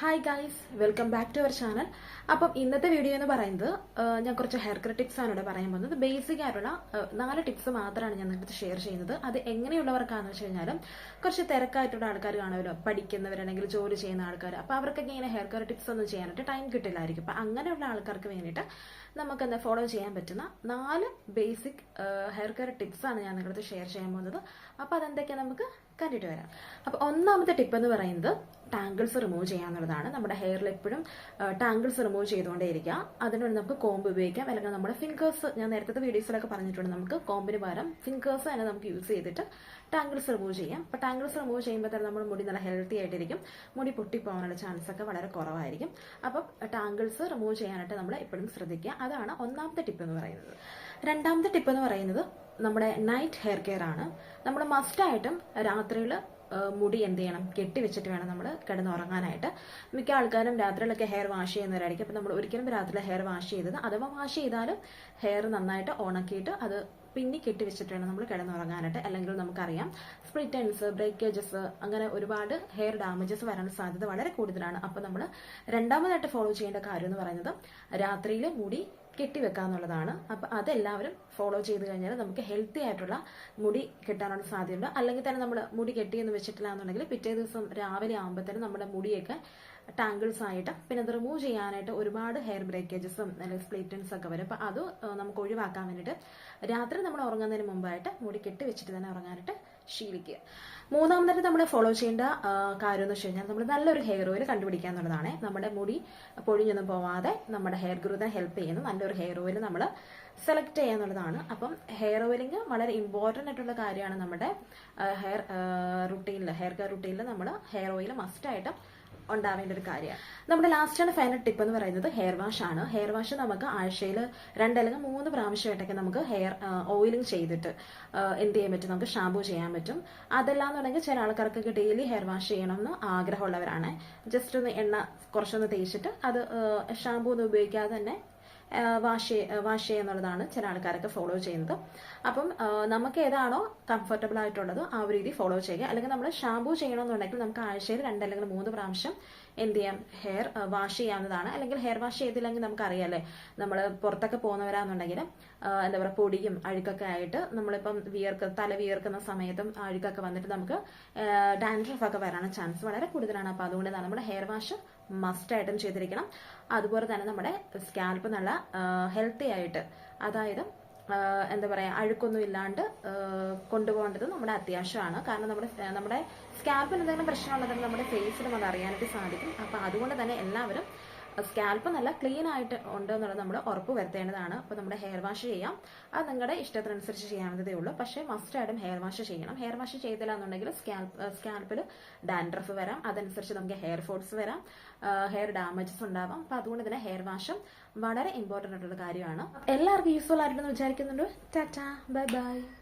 Hi guys welcome back to our channel അപ്പം ഇന്നത്തെ video എന്ന് പറയുന്നത് ഞാൻ കുറച്ച് ഹെയർ കെയർ ടിപ്സ് ആണ് ഇവിടെ പറയാൻ പോകുന്നത്. ബേസിക് ആയിട്ടുള്ള നാല് ടിപ്സ് മാത്രമാണ് ഞാൻ നിങ്ങൾക്ക് ഷെയർ ചെയ്യുന്നത്. അത് എങ്ങനെയുള്ളവർക്കാണെന്ന് വെച്ച് കഴിഞ്ഞാലും കുറച്ച് തിരക്കായിട്ടുള്ള ആൾക്കാർ കാണുമല്ലോ. പഠിക്കുന്നവരാണെങ്കിൽ ജോലി ചെയ്യുന്ന ആൾക്കാർ. അപ്പോൾ അവർക്കൊക്കെ ഇങ്ങനെ ഹെയർ കെയർ ടിപ്സ് ഒന്നും ചെയ്യാനായിട്ട് ടൈം കിട്ടില്ലായിരിക്കും. അപ്പം അങ്ങനെയുള്ള ആൾക്കാർക്ക് വേണ്ടിയിട്ട് നമുക്ക് എന്താ ഫോളോ ചെയ്യാൻ പറ്റുന്ന നാല് ബേസിക് ഹെയർ കെയർ ടിപ്സ് ആണ് ഞാൻ നിങ്ങളുടെ ഷെയർ ചെയ്യാൻ പോകുന്നത്. അപ്പോൾ അതെന്തൊക്കെയാണ് നമുക്ക് കണ്ടിട്ട് വരാം. അപ്പോൾ ഒന്നാമത്തെ ടിപ്പ് എന്ന് പറയുന്നത് ടാങ്കിൾസ് റിമൂവ് ചെയ്യാന്നുള്ളതാണ് നമ്മുടെ ഹെയറിൽ എപ്പോഴും ടാങ്കിൾസ് റിമൂവ് ചെയ്തുകൊണ്ടേയിരിക്കുക. അതിനുവേണ്ടി നമുക്ക് കോമ്പ് ഉപയോഗിക്കാം. അല്ലെങ്കിൽ നമ്മുടെ ഫിംഗേഴ്സ് ഞാൻ നേരത്തെ വീഡിയോസിലൊക്കെ പറഞ്ഞിട്ടുണ്ട്. നമുക്ക് കോമ്പിന് പകരം ഫിംഗേഴ്സ് തന്നെ നമുക്ക് യൂസ് ചെയ്തിട്ട് ടാങ്കിൾസ് റിമൂവ് ചെയ്യാം. അപ്പോൾ ടാങ്കിൾസ് റിമൂവ് ചെയ്യുമ്പോൾ തന്നെ നമ്മുടെ മുടി നല്ല ഹെൽത്തി ആയിട്ടിരിക്കും. മുടി പൊട്ടിപ്പോകാനുള്ള ചാൻസ് ഒക്കെ വളരെ കുറവായിരിക്കും. അപ്പം ടാങ്കിൾസ് റിമൂവ് ചെയ്യാനായിട്ട് നമ്മൾ എപ്പോഴും ശ്രദ്ധിക്കുക. അതാണ് ഒന്നാമത്തെ ടിപ്പ് എന്ന് പറയുന്നത്. രണ്ടാമത്തെ ടിപ്പ് എന്ന് പറയുന്നത് നമ്മുടെ നൈറ്റ് ഹെയർ കെയർ ആണ്. നമ്മൾ മസ്റ്റായിട്ടും രാത്രിയിൽ മുടി എന്ത് ചെയ്യണം? കെട്ടി വെച്ചിട്ട് വേണം നമ്മൾ കിടന്നുറങ്ങാനായിട്ട്. മിക്ക ആൾക്കാരും രാത്രിയിലൊക്കെ ഹെയർ വാഷ് ചെയ്യുന്നവരായിരിക്കും. അപ്പം നമ്മൾ ഒരിക്കലും രാത്രി ഹെയർ വാഷ് ചെയ്തത് അഥവാ വാഷ് ചെയ്താലും ഹെയർ നന്നായിട്ട് ഉണക്കിയിട്ട് അത് പിന്നി കെട്ടി വെച്ചിട്ട് വേണം നമ്മൾ കിടന്നുറങ്ങാനായിട്ട്. അല്ലെങ്കിൽ നമുക്കറിയാം സ്പ്രിറ്റൻസ് ബ്രേക്കേജസ് അങ്ങനെ ഒരുപാട് ഹെയർ ഡാമേജസ് വരാനുള്ള സാധ്യത വളരെ കൂടുതലാണ്. അപ്പം നമ്മൾ രണ്ടാമതായിട്ട് ഫോളോ ചെയ്യേണ്ട കാര്യം എന്ന് പറയുന്നത് രാത്രിയിൽ മുടി കെട്ടിവെക്കുക എന്നുള്ളതാണ് അപ്പം അതെല്ലാവരും ഫോളോ ചെയ്ത് കഴിഞ്ഞാൽ നമുക്ക് ഹെൽത്തി ആയിട്ടുള്ള മുടി കിട്ടാനുള്ള സാധ്യതയുണ്ട്. അല്ലെങ്കിൽ തന്നെ നമ്മൾ മുടി കെട്ടിയെന്ന് വെച്ചിട്ടില്ല എന്നുണ്ടെങ്കിൽ പിറ്റേ ദിവസം രാവിലെ ആകുമ്പോഴത്തേനും നമ്മുടെ മുടിയൊക്കെ ടാങ്കിൾസ് ആയിട്ട് പിന്നെ അത് റിമൂവ് ചെയ്യാനായിട്ട് ഒരുപാട് ഹെയർ ബ്രേക്കേജസും അല്ലെങ്കിൽ സ്പ്ലിറ്റൻസ് ഒക്കെ വരും. അപ്പം അത് നമുക്ക് ഒഴിവാക്കാൻ വേണ്ടിയിട്ട് രാത്രി നമ്മൾ ഉറങ്ങുന്നതിന് മുമ്പായിട്ട് മുടി കെട്ടി വെച്ചിട്ട് തന്നെ ഉറങ്ങാനായിട്ട് ശീലിക്കുക. മൂന്നാമതായിട്ട് നമ്മൾ ഫോളോ ചെയ്യേണ്ട കാര്യം എന്ന് വെച്ച് കഴിഞ്ഞാൽ നമ്മൾ നല്ലൊരു ഹെയർ ഓയിൽ കണ്ടുപിടിക്കുക എന്നുള്ളതാണ്. നമ്മുടെ മുടി പൊഴിഞ്ഞൊന്നും പോവാതെ നമ്മുടെ ഹെയർ ഗ്രോത്തിന് ഹെൽപ്പ് ചെയ്യുന്ന നല്ലൊരു ഹെയർ ഓയിൽ നമ്മൾ സെലക്ട് ചെയ്യുക എന്നുള്ളതാണ്. അപ്പം ഹെയർ ഓയിലിംഗ് വളരെ ഇമ്പോർട്ടന്റ് ആയിട്ടുള്ള കാര്യമാണ് നമ്മുടെ ഹെയർ റുട്ടീനിൽ ഹെയർ കെയർ റുട്ടീനിൽ നമ്മൾ ഹെയർ ഓയിൽ മസ്റ്റായിട്ടും ഉണ്ടാവേണ്ട ഒരു കാര്യമാണ്. നമ്മുടെ ലാസ്റ്റ് ആണ് ഫൈനൽ ടിപ്പ് എന്ന് പറയുന്നത് ഹെയർ വാഷ് ആണ്. ഹെയർ വാഷ് നമുക്ക് ആഴ്ചയിൽ രണ്ടല്ലെങ്കിൽ മൂന്ന് പ്രാവശ്യമായിട്ടൊക്കെ നമുക്ക് ഹെയർ ഓയിലിംഗ് ചെയ്തിട്ട് എന്ത് ചെയ്യാൻ പറ്റും? നമുക്ക് ഷാമ്പൂ ചെയ്യാൻ പറ്റും. അതല്ലാന്നുണ്ടെങ്കിൽ ചില ആൾക്കാർക്കൊക്കെ ഡെയിലി ഹെയർ വാഷ് ചെയ്യണമെന്ന് ആഗ്രഹമുള്ളവരാണ്. ജസ്റ്റ് ഒന്ന് എണ്ണ കുറച്ചൊന്ന് തേച്ചിട്ട് അത് ഷാമ്പൂ ഒന്നും ഉപയോഗിക്കാതെ തന്നെ വാഷ് വാഷ് ചെയ്യുക എന്നുള്ളതാണ് ചില ആൾക്കാരൊക്കെ ഫോളോ ചെയ്യുന്നത്. അപ്പം നമുക്ക് ഏതാണോ കംഫർട്ടബിൾ ആയിട്ടുള്ളത് ആ ഒരു രീതി ഫോളോ ചെയ്യുക. അല്ലെങ്കിൽ നമ്മൾ ഷാമ്പൂ ചെയ്യണമെന്നുണ്ടെങ്കിൽ നമുക്ക് ആഴ്ചയിൽ രണ്ട് അല്ലെങ്കിൽ മൂന്ന് പ്രാവശ്യം എന്ത് ചെയ്യാം ഹെയർ വാഷ് ചെയ്യാവുന്നതാണ്. അല്ലെങ്കിൽ ഹെയർ വാഷ് ചെയ്തില്ലെങ്കിൽ നമുക്കറിയാലേ നമ്മൾ പുറത്തൊക്കെ പോകുന്നവരാണെന്നുണ്ടെങ്കിൽ എന്താ പറയുക പൊടിയും അഴുക്കൊക്കെ ആയിട്ട് നമ്മളിപ്പം വിയർക്ക് തല വിയർക്കുന്ന സമയത്തും അഴുക്കൊക്കെ വന്നിട്ട് നമുക്ക് ഡാൻഡ്രഫ് ഒക്കെ വരാനുള്ള ചാൻസ് വളരെ കൂടുതലാണ്. അപ്പോൾ അതുകൊണ്ട് തന്നെ നമ്മുടെ ഹെയർ വാഷ് മസ്റ്റ് ആയിട്ടും ചെയ്തിരിക്കണം. അതുപോലെ തന്നെ നമ്മുടെ സ്കാൽപ്പ് നല്ല ഹെൽത്തി ആയിട്ട് അതായത് എന്താ പറയുക അഴുക്കൊന്നും ഇല്ലാണ്ട് കൊണ്ടുപോകേണ്ടത് നമ്മുടെ അത്യാവശ്യമാണ്. കാരണം നമ്മുടെ നമ്മുടെ സ്കാൽപ്പിന് എന്തെങ്കിലും പ്രശ്നമുള്ളതെങ്കിൽ നമ്മുടെ ഫേസിലും അത് അറിയാനായിട്ട് സാധിക്കും. അപ്പോൾ അതുകൊണ്ട് തന്നെ എല്ലാവരും സ്കാൽപ്പ് നല്ല ക്ലീൻ ആയിട്ട് ഉണ്ട് എന്നുള്ളത് നമ്മൾ ഉറപ്പ് വരുത്തേണ്ടതാണ്. അപ്പോൾ നമ്മുടെ ഹെയർ വാഷ് ചെയ്യാം. അത് നിങ്ങളുടെ ഇഷ്ടത്തിനനുസരിച്ച് ചെയ്യാവുന്നതേ ഉള്ളൂ. പക്ഷേ മസ്റ്റ് ആയിട്ടും ഹെയർ വാഷ് ചെയ്യണം. ഹെയർ വാഷ് ചെയ്തില്ല എന്നുണ്ടെങ്കിൽ സ്കാൽപ്പ് സ്കാൽപ്പിൽ ഡാൻഡ്രഫ് വരാം. അതനുസരിച്ച് നമുക്ക് ഹെയർ ഫോൾസ് വരാം. ഹെയർ ഡാമേജസ് ഉണ്ടാവാം. അപ്പോൾ അതുകൊണ്ട് തന്നെ ഹെയർ വാഷും വളരെ ഇമ്പോർട്ടന്റ് ആയിട്ടുള്ള കാര്യമാണ്. എല്ലാവർക്കും യൂസ്ഫുൾ ആയിട്ടുണ്ടെന്ന് വിചാരിക്കുന്നുണ്ട്. ടാറ്റാ. Bye bye.